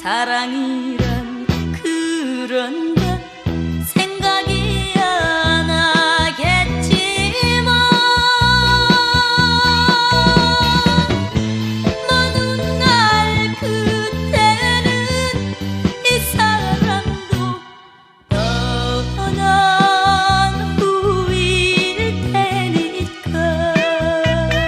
사랑이란 그런